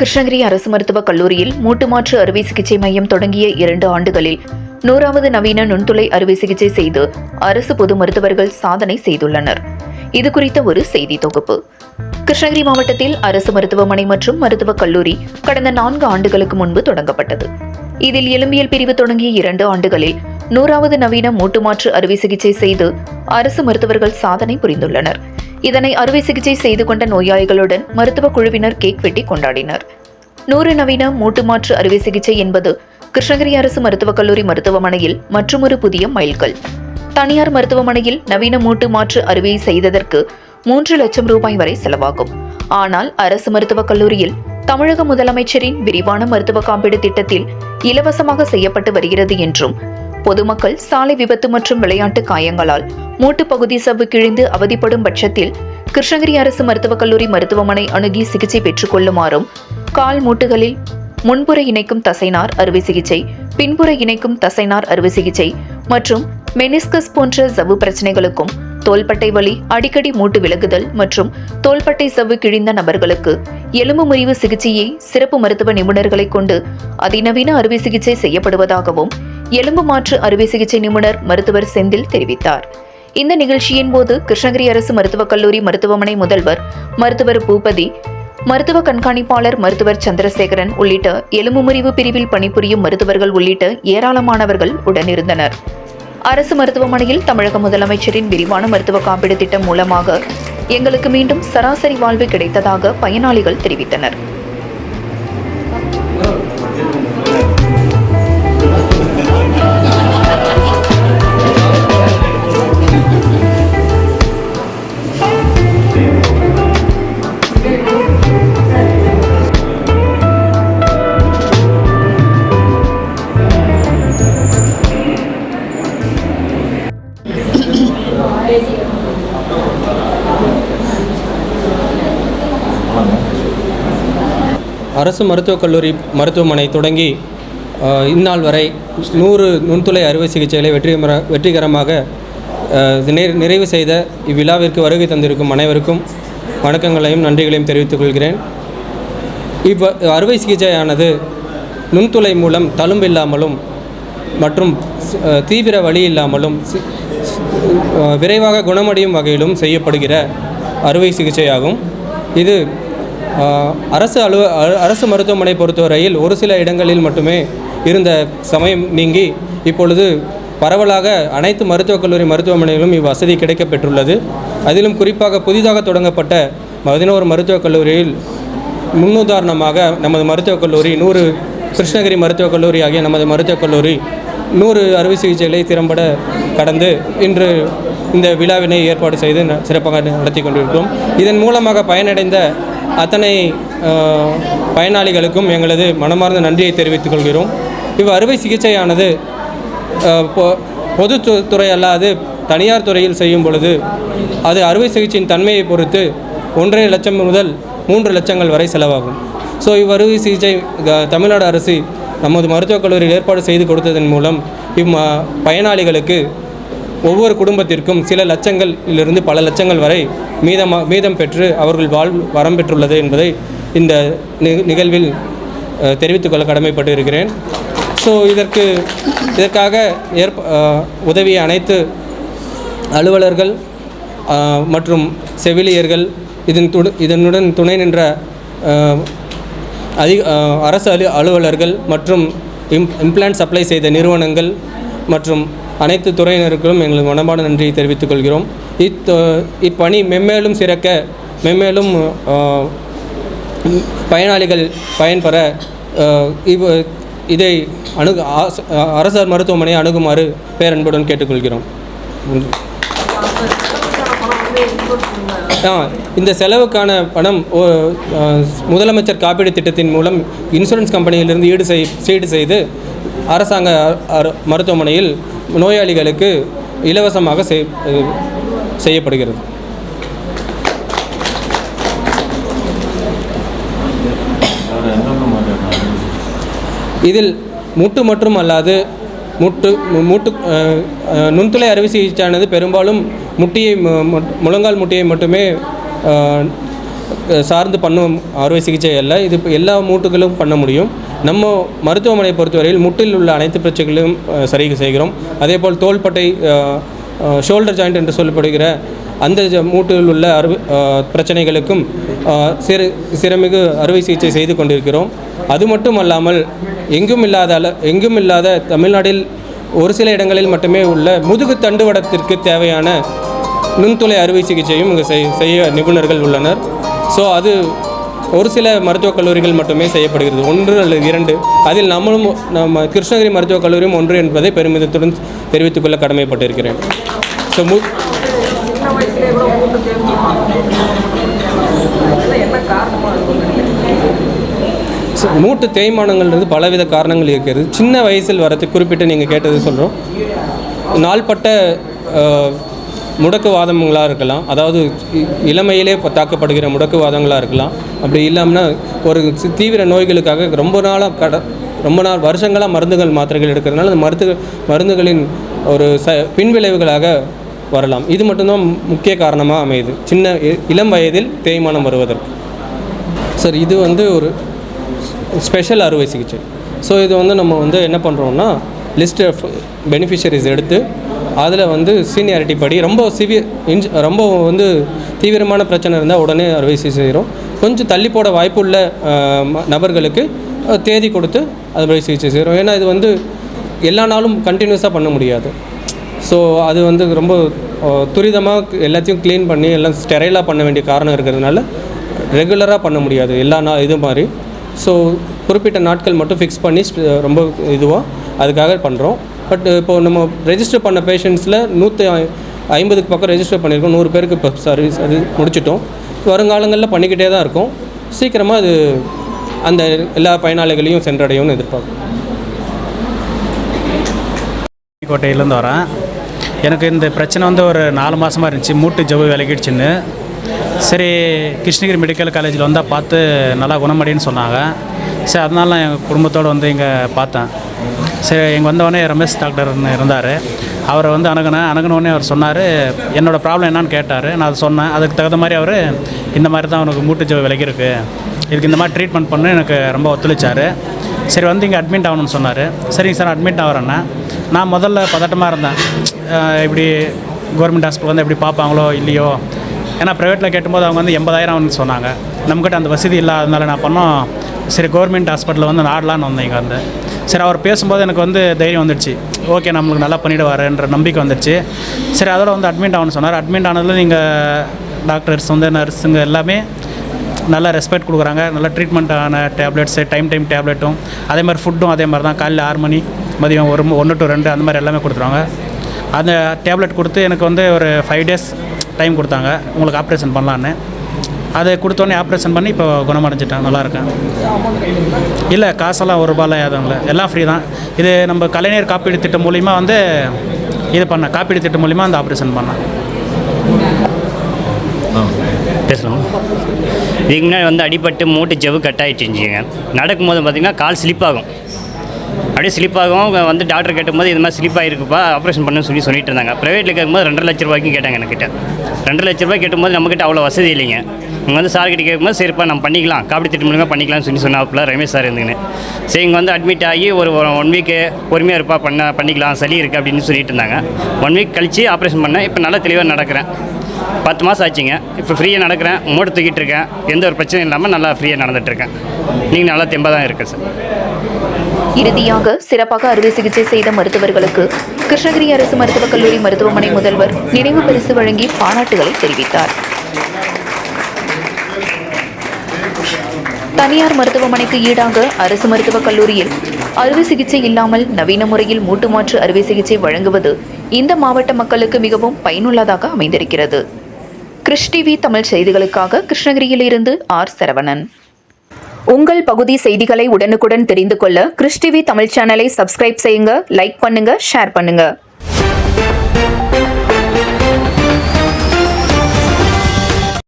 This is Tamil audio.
கிருஷ்ணகிரி அரசு மருத்துவக் கல்லூரியில் மூட்டு மாற்று அறுவை சிகிச்சை மையம் தொடங்கிய இரண்டு ஆண்டுகளில் நூறாவது நவீன நுண்துளை அறுவை சிகிச்சை செய்து அரசு பொது மருத்துவர்கள் சாதனை செய்துள்ளனர். இது குறித்த ஒரு செய்தி தொகுப்பு. கிருஷ்ணகிரி மாவட்டத்தில் அரசு மருத்துவமனை மற்றும் மருத்துவக் கல்லூரி கடந்த நான்கு ஆண்டுகளுக்கு முன்பு தொடங்கப்பட்டது. இதில் எலும்பியல் பிரிவு தொடங்கிய இரண்டு ஆண்டுகளில் நூறாவது நவீன மூட்டு மாற்று அறுவை சிகிச்சை செய்து அரசு மருத்துவர்கள் சாதனை புரிந்துள்ளனர். இதனை அறுவை சிகிச்சை செய்து கொண்ட நோயாளிகளுடன் மருத்துவ குழுவினர் கேக் வெட்டி கொண்டாடினர். நூறு நவீன மூட்டு மாற்று அறுவை சிகிச்சை என்பது கிருஷ்ணகிரி அரசு மருத்துவக் கல்லூரி மருத்துவமனையில் மற்றுமொரு புதிய மைல்கல். தனியார் மருத்துவமனையில் நவீன மூட்டு மாற்று அறுவை செய்ததற்கு மூன்று லட்சம் ரூபாய் வரை செலவாகும். ஆனால் அரசு மருத்துவக் கல்லூரியில் தமிழக முதலமைச்சரின் விரிவான மருத்துவ காப்பீடு திட்டத்தில் இலவசமாக செய்யப்பட்டு வருகிறது என்றும் பொதுமக்கள் சாலை விபத்து மற்றும் விளையாட்டு காயங்களால் மூட்டு பகுதி சவ்வு கிழிந்து அவதிப்படும் பட்சத்தில் கிருஷ்ணகிரி அரசு மருத்துவக் கல்லூரி மருத்துவமனை அணுகி சிகிச்சை பெற்றுக் கொள்ளுமாறும் கால் மூட்டுகளில் முன்புற இணைக்கும் தசைநார் அறுவை சிகிச்சை பின்புற இணைக்கும் தசைநார் அறுவை சிகிச்சை மற்றும் மெனிஸ்கஸ் போன்ற சவ்வு பிரச்சனைகளுக்கும் தோள்பட்டை வலி அடிக்கடி மூட்டு விலகுதல் மற்றும் தோள்பட்டை சவ்வு கிழிந்த நபர்களுக்கு எலும்பு முறிவு சிகிச்சையை சிறப்பு மருத்துவ நிபுணர்களை கொண்டு அதிநவீன அறுவை சிகிச்சை செய்யப்படுவதாகவும் எலும்பு மாற்று அறுவை சிகிச்சை நிபுணர் மருத்துவர் செந்தில் தெரிவித்தார். இந்த நிகழ்ச்சியின் போது கிருஷ்ணகிரி அரசு மருத்துவக் கல்லூரி மருத்துவமனை முதல்வர் மருத்துவர் பூபதி மருத்துவ கண்காணிப்பாளர் மருத்துவர் சந்திரசேகரன் உள்ளிட்ட எலும்பு முறிவு பிரிவில் பணிபுரியும் மருத்துவர்கள் உள்ளிட்ட ஏராளமானவர்கள் உடனிருந்தனர். அரசு மருத்துவமனையில் தமிழக முதலமைச்சரின் விரிவான மருத்துவ காப்பீடு திட்டம் மூலமாக எங்களுக்கு மீண்டும் சராசரி வாழ்வு கிடைத்ததாக பயனாளிகள் தெரிவித்தனர். அரசு மருத்துவக் கல்லூரி மருத்துவமனை தொடங்கி இந்நாள் வரை நூறு நுண்துளை அறுவை சிகிச்சைகளை வெற்றிகர வெற்றிகரமாக நிறைவு செய்த இவ்விழாவிற்கு வருகை தந்திருக்கும் அனைவருக்கும் வணக்கங்களையும் நன்றிகளையும் தெரிவித்துக் கொள்கிறேன். இவ் அறுவை சிகிச்சையானது நுண்துளை மூலம் தழும்பில்லாமலும் மற்றும் தீவிர வழி இல்லாமலும் விரைவாக குணமடையும் வகையிலும் செய்யப்படுகிற அறுவை சிகிச்சையாகும். இது அரசு அலுவ அரசு மருத்துவமனை பொறுத்தவரையில் ஒரு சில இடங்களில் மட்டுமே இருந்த சமயம் நீங்கி இப்பொழுது பரவலாக அனைத்து மருத்துவக் கல்லூரி மருத்துவமனைகளிலும் இவ்வசதி கிடைக்கப்பெற்றுள்ளது. அதிலும் குறிப்பாக புதிதாக தொடங்கப்பட்ட பதினோரு மருத்துவக் கல்லூரியில் முன்னுதாரணமாக நமது மருத்துவக் கல்லூரி நூறு கிருஷ்ணகிரி மருத்துவக் கல்லூரி ஆகிய நமது மருத்துவக் கல்லூரி நூறு அறுவை சிகிச்சைகளை திறம்பட கடந்து இன்று இந்த விழாவினை ஏற்பாடு செய்து சிறப்பாக நடத்தி கொண்டிருக்கிறோம். இதன் மூலமாக பயனடைந்த அத்தனை பயனாளிகளுக்கும் எங்களது மனமார்ந்த நன்றியை தெரிவித்துக் கொள்கிறோம். இவ் அறுவை சிகிச்சையானது பொ- பொது துறை அல்லாது தனியார் துறையில் செய்யும் பொழுது அது அறுவை சிகிச்சையின் தன்மையை பொறுத்து ஒன்றரை லட்சம் முதல் மூன்று லட்சங்கள் வரை செலவாகும். ஸோ இவ்வறுவை சிகிச்சை க- தமிழ்நாடு அரசு நமது மருத்துவக் கல்லூரியில் ஏற்பாடு செய்து கொடுத்ததன் மூலம் இம் பயனாளிகளுக்கு ஒவ்வொரு குடும்பத்திற்கும் சில லட்சங்களிலிருந்து பல லட்சங்கள் வரை மீதமா மீதம் பெற்று அவர்கள் வாழ்வு வரம் பெற்றுள்ளது என்பதை இந்த நி- நிகழ்வில் தெரிவித்துக்கொள்ள கடமைப்பட்டு இருக்கிறேன். ஸோ இதற்கு இதற்காக ஏற்ப உதவிய அனைத்து அலுவலர்கள் மற்றும் செவிலியர்கள் இதன் துடு இதனுடன் துணை நின்ற அதிக அரசு அலு அலுவலர்கள் மற்றும் இம் இம்ப்ளான்ட் சப்ளை செய்த நிறுவனங்கள் மற்றும் அனைத்து துறையினருக்கும் எங்களது மனமான நன்றியை தெரிவித்துக் கொள்கிறோம். இத் இப்பணி மென்மேலும் சிறக்க மென்மேலும் பயனாளிகள் பயன்பெற இவ் இதை அணுகு அரசர் மருத்துவமனையை அணுகுமாறு பேரன்புடன் கேட்டுக்கொள்கிறோம். இந்த செலவுக்கான பணம் ஓ, முதலமைச்சர் காப்பீடு திட்டத்தின் மூலம் இன்சூரன்ஸ் கம்பெனியிலிருந்து ஈடு செய் சீடு செய்து அரசாங்க மருத்துவமனையில் நோயாளிகளுக்கு இலவசமாக செய் செய்யப்படுகிறது. இதில் முட்டு மற்றும் அல்லாது முட்டு மூட்டு நுண்துளை அறுவை சிகிச்சையானது பெரும்பாலும் முட்டியை முழங்கால் முட்டியை மட்டுமே சார்ந்து பண்ணும் அறுவை சிகிச்சை அல்ல. இது எல்லா மூட்டுகளும் பண்ண முடியும். நம்ம மருத்துவமனையை பொறுத்தவரையில் முட்டில் உள்ள அனைத்து பிரச்சனைகளையும் சரி செய்கிறோம். அதே போல் தோள்பட்டை ஷோல்டர் ஜாயிண்ட் என்று சொல்லப்படுகிற அந்த ஜ- மூட்டில் உள்ள அறுவை பிரச்சனைகளுக்கும் சிறு சிறமிகு அறுவை சிகிச்சை செய்து கொண்டிருக்கிறோம். அது மட்டும் அல்லாமல் எங்கும் இல்லாத அள எங்கும் இல்லாத தமிழ்நாட்டில் ஒரு சில இடங்களில் மட்டுமே உள்ள முதுகு தண்டுவடத்திற்கு தேவையான நுண்துளை அறுவை சிகிச்சையும் இங்கே செய் செய்ய நிபுணர்கள் உள்ளனர். ஸோ அது ஒரு சில மருத்துவக் கல்லூரிகள் மட்டுமே செய்யப்படுகிறது. ஒன்று அல்லது இரண்டு. அதில் நம்மளும் நம்ம கிருஷ்ணகிரி மருத்துவக் கல்லூரியும் ஒன்று என்பதை பெருமிதத்துடன் தெரிவித்துக் கொள்ள கடமைப்பட்டிருக்கிறேன். ஸோ மு மூட்டு தேய்மானங்கள்ன்றது பலவித காரணங்கள் இருக்கிறது. சின்ன வயசில் வரது குறிப்பிட்டு நீங்கள் கேட்டது சொல்கிறோம் நாள்பட்ட முடக்குவாதங்களாக இருக்கலாம். அதாவது இ- இளமையிலே தாக்கப்படுகிற முடக்குவாதங்களாக இருக்கலாம். அப்படி இல்லாமல் ஒரு தீவிர நோய்களுக்காக ரொம்ப நாளாக கட ரொம்ப நாள் வருஷங்களாக மருந்துகள் மாத்திரைகள் எடுக்கிறதுனால அந்த மருந்து மருந்துகளின் ஒரு ச பின்விளைவுகளாக வரலாம். இது மட்டும்தான் முக்கிய காரணமாக அமையுது. சின்ன இ- இளம் வயதில் தேய்மானம் வருவதற்கு. சார் இது வந்து ஒரு ஸ்பெஷல் அறுவை சிகிச்சை. ஸோ இது வந்து நம்ம வந்து என்ன பண்ணுறோம்னா லிஸ்ட் ஆஃப் பெனிஃபிஷரிஸ் எடுத்து அதில் வந்து சீனியாரிட்டி படி ரொம்ப சிவியர் இன்ஜ் ரொம்ப வந்து தீவிரமான பிரச்சனை இருந்தால் உடனே அறுவை சிகிச்சை செய்கிறோம் கொஞ்சம் தள்ளி போட வாய்ப்புள்ள நபர்களுக்கு தேதி கொடுத்து அறுவை சிகிச்சை செய்கிறோம் ஏன்னா இது வந்து எல்லா நாளும் கண்டினியூஸாக பண்ண முடியாது. ஸோ அது வந்து ரொம்ப துரிதமாக எல்லாத்தையும் க்ளீன் பண்ணி எல்லாம் ஸ்டெரைலாக பண்ண வேண்டிய காரணம் இருக்கிறதுனால ரெகுலராக பண்ண முடியாது. எல்லா நா இது மாதிரி. ஸோ குறிப்பிட்ட நாட்கள் மட்டும் ஃபிக்ஸ் பண்ணி ரொம்ப இதுவாக அதுக்காக பண்ணுறோம் பட் uh, இப்போ நம்ம ரெஜிஸ்டர் பண்ண பேஷண்ட்ஸில் நூற்றி ஐம்பதுக்கு பக்கம் ரெஜிஸ்டர் பண்ணியிருக்கோம் நூறு பேருக்கு இப்போ சர்வீஸ் அது முடிச்சிட்டோம். வருங்காலங்களில் பண்ணிக்கிட்டே தான் இருக்கும். சீக்கிரமாக அது அந்த எல்லா பயனாளிகளையும் சென்றடையும்னு எதிர்பார்க்கும் கோட்டையிலேருந்து வரேன். எனக்கு இந்த பிரச்சனை வந்து ஒரு நாலு மாதமாக இருந்துச்சு. மூட்டு ஜவ்வு விலகிடுச்சின்னு. சரி கிருஷ்ணகிரி மெடிக்கல் காலேஜில் வந்தால் பார்த்து நல்லா குணமடின்னு சொன்னாங்க. சரி அதனால நான் எங்கள் குடும்பத்தோடு வந்து இங்கே பார்த்தேன். சரி இங்கே வந்தவொடனே ரமேஷ் டாக்டர்னு இருந்தார். அவரை வந்து அணுகினேன் அணுகினோடனே அவர் சொன்னார் என்னோடய ப்ராப்ளம் என்னன்னு கேட்டார். நான் அதை சொன்னேன். அதுக்கு தகுந்த மாதிரி அவர் இந்த மாதிரி தான் அவனுக்கு மூட்டு ஜவ்வு விலகிருக்கு இதுக்கு இந்த மாதிரி ட்ரீட்மெண்ட் பண்ணு எனக்கு ரொம்ப ஒத்துழைச்சார். சரி வந்து இங்கே அட்மிட் ஆகணும்னு சொன்னார். சரிங்க சார் அட்மிட் ஆகிறேன்னா நான் முதல்ல பதட்டமாக இருந்தேன். இப்படி கவர்மெண்ட் ஹாஸ்பிட்டல் வந்து எப்படி பார்ப்பாங்களோ இல்லையோ? ஏன்னா ப்ரைவேட்டில் கேட்டும்போது அவங்க வந்து எண்பதாயிரம் வந்து சொன்னாங்க. நம்மக்கிட்ட அந்த வசதி இல்லாததுனால நான் பண்ணோம். சரி கவர்மெண்ட் ஹாஸ்பிட்டலில் வந்து நாடலான்னு வந்தேன் இங்கே வந்து. சரி அவர் பேசும்போது எனக்கு வந்து தைரியம் வந்துடுச்சு. ஓகே நம்மளுக்கு நல்லா பண்ணிவிடுவாருன்ற நம்பிக்கை வந்துடுச்சு. சரி அதோட வந்து அட்மிட் ஆகணும்னு சொன்னார். அட்மிட் ஆனதில் நீங்கள் டாக்டர்ஸ் வந்து நர்ஸுங்க எல்லாமே நல்லா ரெஸ்பெக்ட் கொடுக்குறாங்க. நல்லா ட்ரீட்மெண்ட்டான டேப்லெட்ஸு டைம் டைம் டேப்லெட்டும் அதே மாதிரி ஃபுட்டும் அதே மாதிரி தான். காலையில் ஆறு மணி மதியம் ஒரு ஒன்று டு ரெண்டு அந்த மாதிரி எல்லாமே கொடுத்துருவாங்க. அந்த டேப்லெட் கொடுத்து எனக்கு வந்து ஒரு ஃபைவ் டேஸ் டைம் கொடுத்தாங்க. உங்களுக்கு ஆப்ரேஷன் பண்ணலான்னு. அதை கொடுத்தோன்னே ஆப்ரேஷன் பண்ணி இப்போ குணமடைஞ்சிட்டேன். நல்லாயிருக்கேன். இல்லை காசெல்லாம் ஒரு ரூபாயில் எதுவும் இல்லை. எல்லாம் ஃப்ரீ தான். இது நம்ம கலைஞர் காப்பீடு திட்டம் மூலிமா வந்து இது பண்ணேன். காப்பீடு திட்டம் மூலிமா அந்த ஆப்ரேஷன் பண்ணேன். பேசலாம். இதுக்கு முன்னாடி வந்து அடிபட்டு மூட்டு ஜவ்வு கட் நடக்கும் நடக்கும்போது பார்த்திங்கன்னா கால் ஸ்லிப் ஆகும். அப்படியே ஸ்லிப் ஆகும். வந்து டாக்டர் கேட்டும்போது இது மாதிரி ஸ்லிப் ஆகிருக்குப்பா ஆப்ரேஷன் பண்ணுன்னு சொல்லி சொல்லிட்டு இருந்தாங்க. ப்ரைவேட்டில் கேட்கும்போது ரெண்டரை லட்ச ரூபாய்க்கும் கேட்டாங்க என்கிட்ட. ரெண்டரை லட்ச ரூபாய் கேட்டும்போது நம்மக்கிட்ட அவ்வளோ வசதி இல்லைங்க. இங்கே வந்து சார் கிட்ட கேட்கும்போது சரிப்பா நம்ம பண்ணிக்கலாம். காப்பீடு திட்டம் மூலியமாக பண்ணிக்கலாம்னு சொல்லி சொன்னாப்புல ரமேஷ் சார் இருந்துங்கன்னு சரி இங்கே வந்து அட்மிட் ஆகி ஒரு ஒன் வீக்கு பொறுமையாக இருப்பா பண்ண பண்ணிக்கலாம் சளி இருக்குது அப்படின்னு சொல்லிட்டு இருந்தாங்க. ஒன் வீக் கழித்து ஆப்ரேஷன் பண்ணேன். இப்போ நல்லா தெளிவாக நடக்கிறேன். பத்து மாதம் ஆச்சுங்க. இப்போ ஃப்ரீயாக நடக்கிறேன். மூட்டை தூக்கிட்டு இருக்கேன். எந்த ஒரு பிரச்சனையும் இல்லாமல் நல்லா ஃப்ரீயாக நடந்துட்டுருக்கேன் நீங்கள் நல்லா தெம்பாக தான் இருக்கு சார். இறுதியாக சிறப்பாக அறுவை சிகிச்சை செய்த மருத்துவர்களுக்கு கிருஷ்ணகிரி அரசு மருத்துவக் கல்லூரி மருத்துவமனை முதல்வர் நினைவு பரிசு வழங்கி பாராட்டுகளை தெரிவித்தார். தனியார் மருத்துவமனைக்கு ஈடாக அரசு மருத்துவக் கல்லூரியில் அறுவை சிகிச்சை இல்லாமல் நவீன முறையில் மூட்டு மாற்று அறுவை சிகிச்சை வழங்குவது இந்த மாவட்ட மக்களுக்கு மிகவும் பயனுள்ளதாக அமைந்திருக்கிறது. கிருஷ் டிவி தமிழ் செய்திகளுக்காக கிருஷ்ணகிரியிலிருந்து ஆர் சரவணன். உங்கள் பகுதி செய்திகளை உடனுக்குடன் தெரிந்து கொள்ள கிறிஸ் டிவி தமிழ் சேனலை சப்ஸ்கிரைப் செய்யுங்க லைக் பண்ணுங்க ஷேர் பண்ணுங்க.